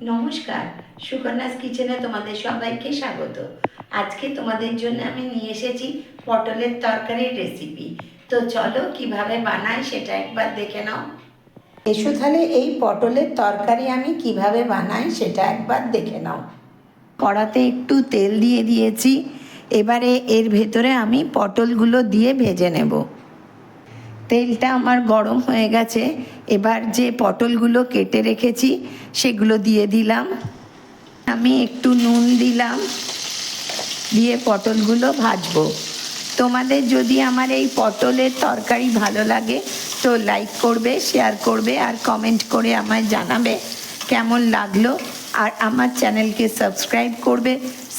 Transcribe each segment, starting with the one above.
নমস্কার, সুকন্যাস কিচেনে তোমাদের সবাইকে স্বাগত। আজকে তোমাদের জন্য আমি নিয়ে এসেছি পটলের তরকারির রেসিপি তো চলো কীভাবে বানাই সেটা একবার দেখে নাও। এসো তাহলে এই পটলের তরকারি আমি কীভাবে বানাই সেটা একবার দেখে নাও। কড়াতে একটু তেল দিয়ে দিয়েছি। এবারে এর ভেতরে আমি পটলগুলো দিয়ে ভেজে নেব। তেলটা আমার গরম হয়ে গেছে। এবার যে পটলগুলো কেটে রেখেছি, সেগুলো দিয়ে দিলাম। আমি একটু নুন দিলাম, দিয়ে পটলগুলো ভাজবো। তোমাদের যদি আমার এই পটলের তরকারি ভালো লাগে, তো লাইক করবে, শেয়ার করবে, আর কমেন্ট করে আমায় জানাবে কেমন লাগল। আর আমার চ্যানেলকে সাবস্ক্রাইব করবে।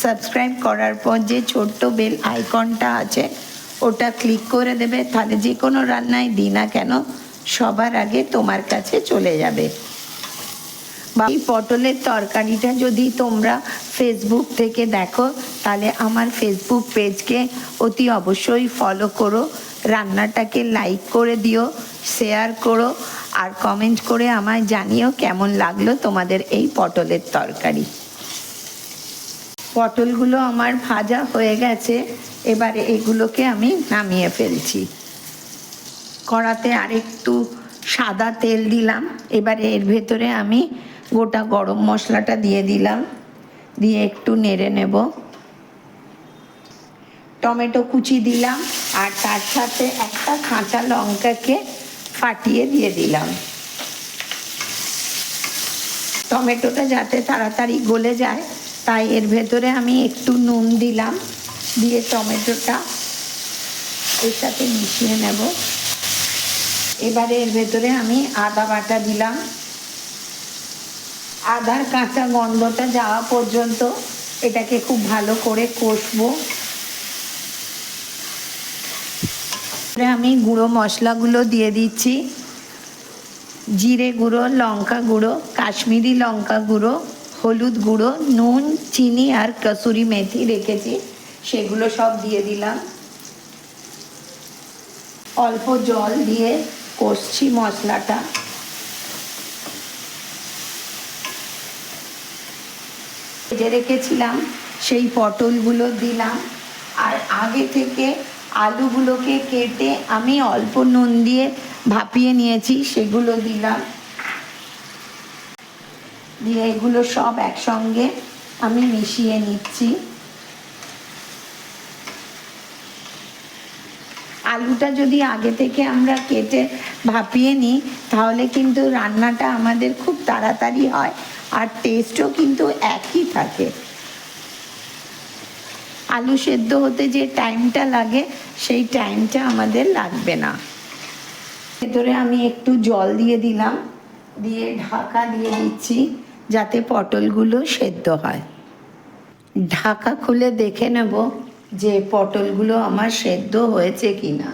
সাবস্ক্রাইব করার পর যে ছোট্ট বেল আইকনটা আছে ওটা ক্লিক করে দেবে। তাহলে যে কোনো রান্নায় দিই না কেন, সবার আগে তোমার কাছে চলে যাবে। বা এই পটলের তরকারিটা যদি তোমরা ফেসবুক থেকে দেখো, তাহলে আমার ফেসবুক পেজকে অতি অবশ্যই ফলো করো। রান্নাটাকে লাইক করে দিও শেয়ার করো, আর কমেন্ট করে আমায় জানিও কেমন লাগল তোমাদের এই পটলের তরকারি। পটলগুলো আমার ভাজা হয়ে গেছে, এবারে এগুলোকে আমি নামিয়ে ফেলছি। কড়াতে আরেকটু সাদা তেল দিলাম, এবারে এর ভেতরে আমি গোটা গরম মশলাটা দিয়ে দিলাম, দিয়ে একটু নেড়ে নেব। টমেটো কুচি দিলাম, আর তার সাথে একটা কাঁচা লঙ্কাকে ফাটিয়ে দিয়ে দিলাম। টমেটোটা যাতে তাড়াতাড়ি গলে যায় তাই এর ভেতরে আমি একটু নুন দিলাম, দিয়ে টমেটোটা এর সাথে মিশিয়ে নেব। এবারে এর ভেতরে আমি আদা বাটা দিলাম। আদার কাঁচা গন্ধটা যাওয়া পর্যন্ত এটাকে খুব ভালো করে কষবো। আমি গুঁড়ো মশলাগুলো দিয়ে দিচ্ছি। জিরে গুঁড়ো, লঙ্কা গুঁড়ো, কাশ্মীরি লঙ্কা গুঁড়ো হলুদ গুঁড়ো, নুন, চিনি আর কসুরি মেথি রেখেছি। সেগুলো সব দিয়ে দিলাম। অল্প জল দিয়ে কষছি মশলাটা। ভেজে রেখেছিলাম, সেই পটলগুলো দিলাম। আর আগে থেকে আলুগুলোকে কেটে আমি অল্প নুন দিয়ে ভাপিয়ে নিয়েছি, সেগুলো দিলাম। দিয়ে এগুলো সব একসঙ্গে আমি মিশিয়ে নিচ্ছি। আলুটা যদি আগে থেকে আমরা কেটে ভাপিয়ে নিই, তাহলে কিন্তু রান্নাটা আমাদের খুব তাড়াতাড়ি হয় আর টেস্টও কিন্তু একই থাকে। আলু সেদ্ধ হতে যে টাইমটা লাগে, সেই টাইমটা আমাদের লাগবে না। ভেতরে আমি একটু জল দিয়ে দিলাম, দিয়ে ঢাকা দিয়ে দিচ্ছি। যাতে পটলগুলো সেদ্ধ হয়। ঢাকা খুলে দেখে নেব যে পটলগুলো আমার সেদ্ধ হয়েছে কি না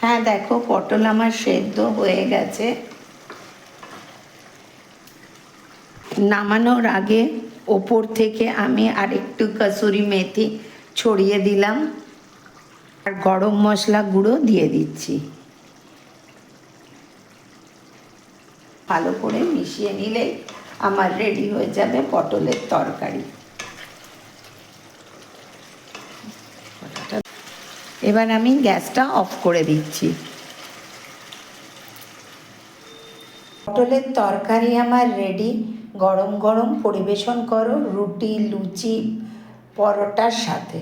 হ্যাঁ দেখো, পটল আমার সেদ্ধ হয়ে গেছে। নামানোর আগে ওপর থেকে আমি আরেকটু কসুরি মেথি ছড়িয়ে দিলাম। আর গরম মশলা গুঁড়ো দিয়ে দিচ্ছি। ভালো করে মিশিয়ে নিলে আমার রেডি হয়ে যাবে পটলের তরকারি। এবার আমি গ্যাসটা অফ করে দিচ্ছি। পটলের তরকারি আমার রেডি গরম গরম পরিবেশন করো, রুটি, লুচি, পরোটার সাথে।